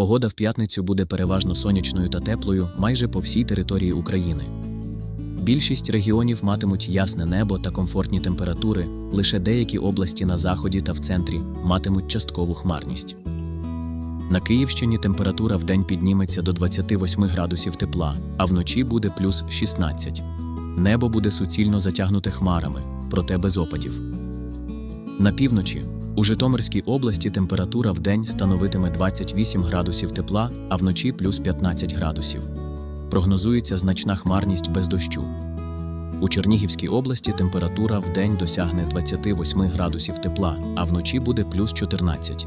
Погода в п'ятницю буде переважно сонячною та теплою майже по всій території України. Більшість регіонів матимуть ясне небо та комфортні температури, лише деякі області на заході та в центрі матимуть часткову хмарність. На Київщині температура вдень підніметься до 28 градусів тепла, а вночі буде плюс 16. Небо буде суцільно затягнуте хмарами, проте без опадів. На півночі у Житомирській області температура вдень становитиме 28 градусів тепла, а вночі плюс 15 градусів. Прогнозується значна хмарність без дощу. У Чернігівській області температура вдень досягне 28 градусів тепла, а вночі буде плюс 14.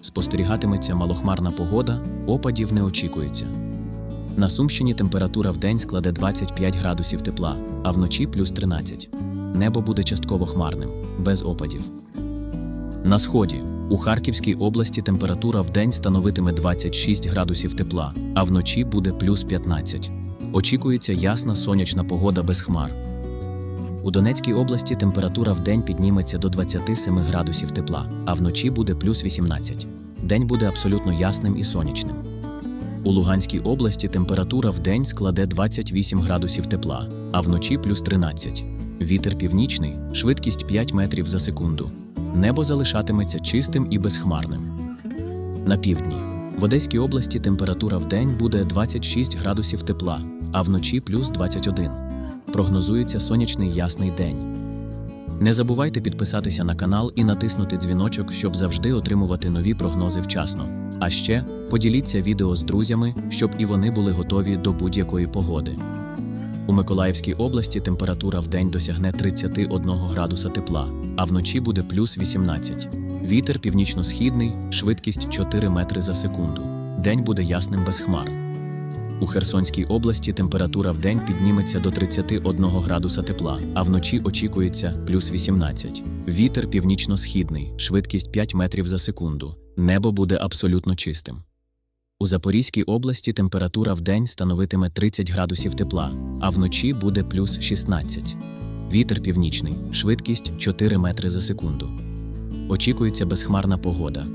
Спостерігатиметься малохмарна погода, опадів не очікується. На Сумщині температура вдень складе 25 градусів тепла, а вночі плюс 13. Небо буде частково хмарним, без опадів. На сході у Харківській області температура вдень становитиме 26 градусів тепла, а вночі буде плюс 15. Очікується ясна сонячна погода без хмар. У Донецькій області температура вдень підніметься до 27 градусів тепла, а вночі буде плюс 18. День буде абсолютно ясним і сонячним. У Луганській області температура вдень складе 28 градусів тепла, а вночі плюс 13. Вітер північний, швидкість 5 метрів за секунду. Небо залишатиметься чистим і безхмарним. На півдні. В Одеській області температура вдень буде 26 градусів тепла, а вночі плюс 21. Прогнозується сонячний ясний день. Не забувайте підписатися на канал і натиснути дзвіночок, щоб завжди отримувати нові прогнози вчасно. А ще поділіться відео з друзями, щоб і вони були готові до будь-якої погоди. У Миколаївській області температура вдень досягне 31 градуса тепла, а вночі буде плюс 18. Вітер північно-східний, швидкість 4 метри за секунду. День буде ясним без хмар. У Херсонській області температура вдень підніметься до 31 градуса тепла, а вночі очікується плюс 18. Вітер північно-східний, швидкість 5 метрів за секунду. Небо буде абсолютно чистим. У Запорізькій області температура вдень становитиме 30 градусів тепла, а вночі буде плюс 16. Вітер північний, швидкість 4 метри за секунду. Очікується безхмарна погода.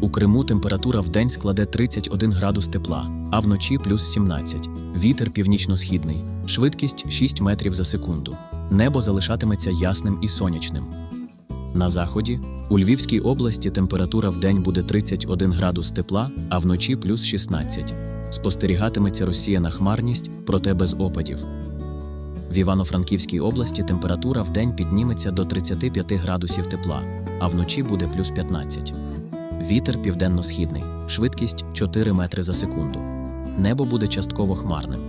У Криму температура вдень складе 31 градус тепла, а вночі плюс 17. Вітер північно-східний, швидкість 6 метрів за секунду. Небо залишатиметься ясним і сонячним. На заході у Львівській області температура вдень буде 31 градус тепла, а вночі плюс 16. Спостерігатиметься розсіяна хмарність, проте без опадів. В Івано-Франківській області температура вдень підніметься до 35 градусів тепла, а вночі буде плюс 15. Вітер південно-східний, швидкість 4 метри за секунду. Небо буде частково хмарним.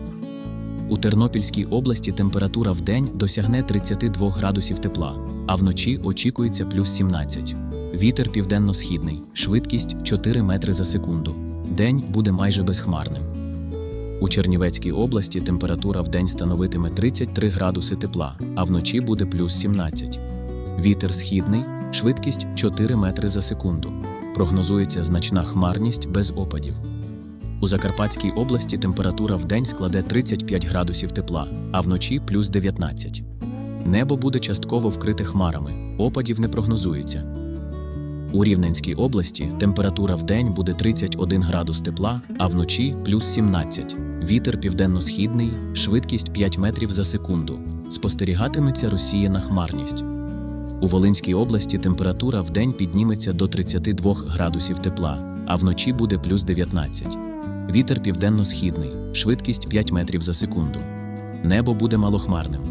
У Тернопільській області температура вдень досягне 32 градусів тепла, а вночі очікується плюс 17. Вітер південно-східний, швидкість 4 метри за секунду. День буде майже безхмарним. У Чернівецькій області температура вдень становитиме 33 градуси тепла, а вночі буде плюс 17. Вітер східний, швидкість 4 метри за секунду. Прогнозується значна хмарність без опадів. У Закарпатській області температура вдень складе 35 градусів тепла, а вночі плюс 19. Небо буде частково вкрите хмарами, опадів не прогнозується. У Рівненській області температура вдень буде 31 градус тепла, а вночі плюс 17. Вітер південно-східний, швидкість 5 метрів за секунду. Спостерігатиметься розсіяна хмарність. У Волинській області температура вдень підніметься до 32 градусів тепла, а вночі буде плюс 19. Вітер південно-східний, швидкість 5 метрів за секунду. Небо буде малохмарним.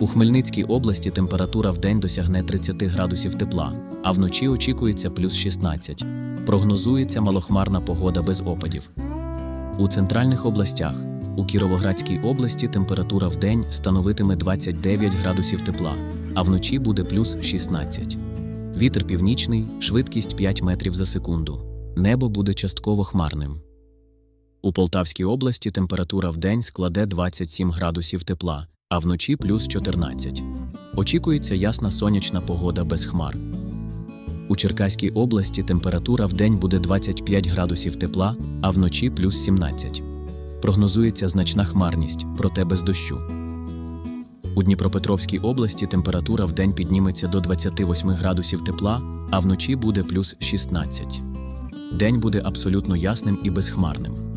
У Хмельницькій області температура вдень досягне 30 градусів тепла, а вночі очікується плюс 16. Прогнозується малохмарна погода без опадів. У центральних областях у Кіровоградській області температура вдень становитиме 29 градусів тепла, а вночі буде плюс 16. Вітер північний, швидкість 5 метрів за секунду. Небо буде частково хмарним. У Полтавській області температура вдень складе 27 градусів тепла, а вночі плюс 14. Очікується ясна сонячна погода без хмар. У Черкаській області температура вдень буде 25 градусів тепла, а вночі плюс 17. Прогнозується значна хмарність, проте без дощу. У Дніпропетровській області температура вдень підніметься до 28 градусів тепла, а вночі буде плюс 16. День буде абсолютно ясним і безхмарним.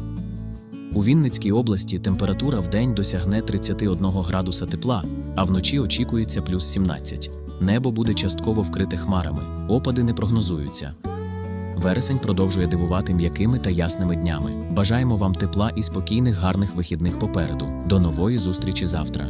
У Вінницькій області температура в день досягне 31 градуса тепла, а вночі очікується плюс 17. Небо буде частково вкрите хмарами, опади не прогнозуються. Вересень продовжує дивувати м'якими та ясними днями. Бажаємо вам тепла і спокійних гарних вихідних попереду. До нової зустрічі завтра.